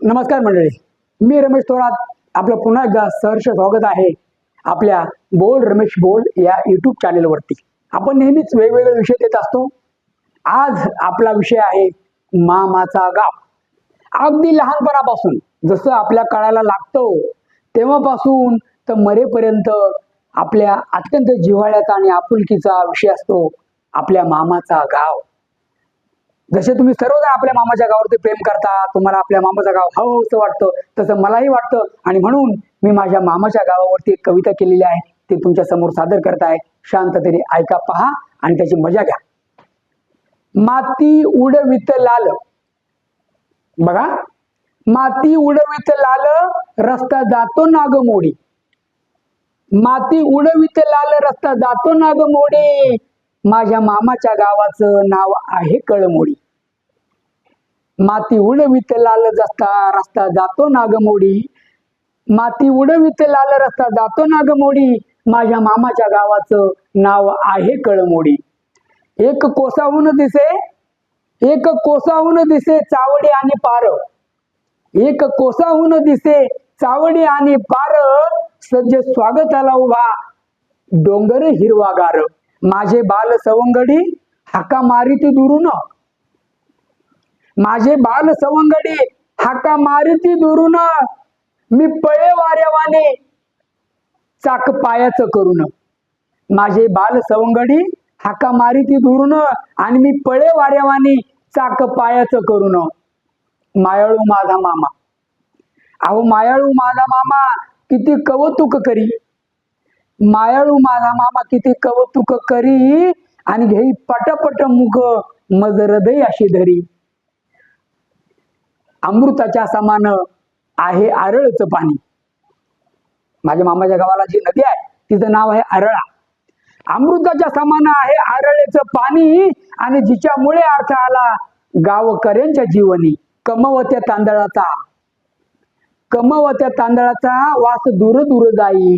नमस्कार मंडळी. मी रमेश थोरात. आपलं पुन्हा एकदा सहर्ष स्वागत आहे आपल्या बोल रमेश बोल या युट्यूब चॅनेलवरती आपण नेहमीच वेगवेगळे विषय देत असतो. आज आपला विषय आहे मामाचा गाव. अगदी लहानपणापासून जसं आपल्या काळाला लागतो तेव्हापासून तर मरेपर्यंत आपल्या अत्यंत जिव्हाळ्याचा आणि आपुलकीचा विषय असतो आपल्या मामाचा गाव. जसे तुम्ही सर्वजण आपल्या मामाच्या गावावरती प्रेम करता तुम्हाला आपल्या मामाचं गाव हवं असं वाटतं तसं मलाही वाटतं. आणि म्हणून मी माझ्या मामाच्या गावावरती एक कविता केलेली आहे. ती तुमच्यासमोर सादर करत आहे शांततेने ऐका पहा आणि त्याची मजा घ्या. माती उडवित लाल. बघा. माती उडवित लाल रस्ता जातो नागमोडी. माती उडवित लाल रस्ता जातो नागमोडी. माझ्या मामाच्या गावाचं नाव आहे कळमोडी. माती उडवित लाल रस्ता रस्ता जातो नागमोडी. माती उडवित लाल रस्ता जातो नागमोडी. माझ्या मामाच्या गावाचं नाव आहे कळमोडी. एक कोसाहून दिसे एक कोसाहून दिसे चावडी आणि पार. एक कोसाहून दिसे चावडी आणि पार. सज्ज स्वागताला उभा डोंगर हिरवागार. माझे बाल सवंगडी हाका मारिती दुरून. माझे बाल सवंगडी हाका मारिती दुरून. मी पळे वाऱ्यावाने चाक पायाचं करून. माझे बाल सवंगडी हाका मारिती दुरून आणि मी पळे वाऱ्यावाने चाक पायाचं करून. मायाळू माझा मामा. अहो मायाळू माझा मामा किती कौतुक करी. मायाळू माझा मामा किती कवतुक करी आणि घेई पटपट मुख मज हृदय अशी धरी. अमृताच्या समान आहे आरळचं पाणी. माझ्या मामाच्या गावाला जी नदी आहे तिचं नाव आहे आरळा. अमृताच्या समान आहे आरळेचं पाणी आणि जिच्यामुळे अर्थ आला गावकऱ्यांच्या जीवनी कमवत्या तांदळाचा. कमवत्या तांदळाचा वास दूर दूर जाई.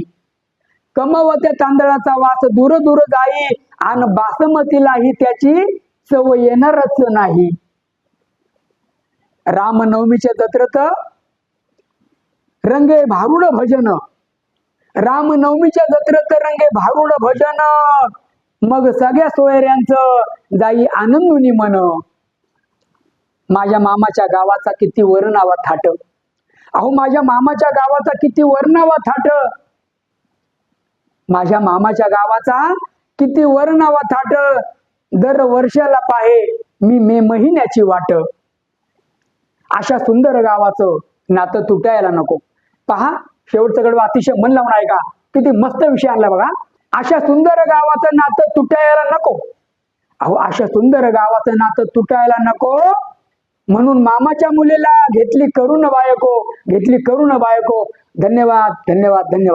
कमवत्या तांदळाचा वास दूर दूर जाई आणि बासमतीलाही त्याची चव येणारच नाही. रामनवमीच्या दत्रत रंगे भारुड भजन. रामनवमीच्या जत्रेत रंगे भारुड भजन. मग सगळ्या सोयऱ्यांचं जाई आनंदुनी मन. माझ्या मामाच्या गावाचा किती वरणावा थाट. अहो माझ्या मामाच्या गावाचा किती वरणावा थाट. माझ्या मामाच्या गावाचा किती वरनावा थाट दर वर्षाला पाहे मी मे महिन्याची वाट. अशा सुंदर गावाचं नातं तुटायला नको. पहा शेवटचं कडवं अतिशय मन लावून आहे का किती मस्त विषय आणला बघा. अशा सुंदर गावाचं नातं तुटायला नको. अहो अशा सुंदर गावाचं नातं तुटायला नको. म्हणून मामाच्या मुलीला घेतली करुण बायको घेतली करुण बायको. धन्यवाद धन्यवाद धन्यवाद.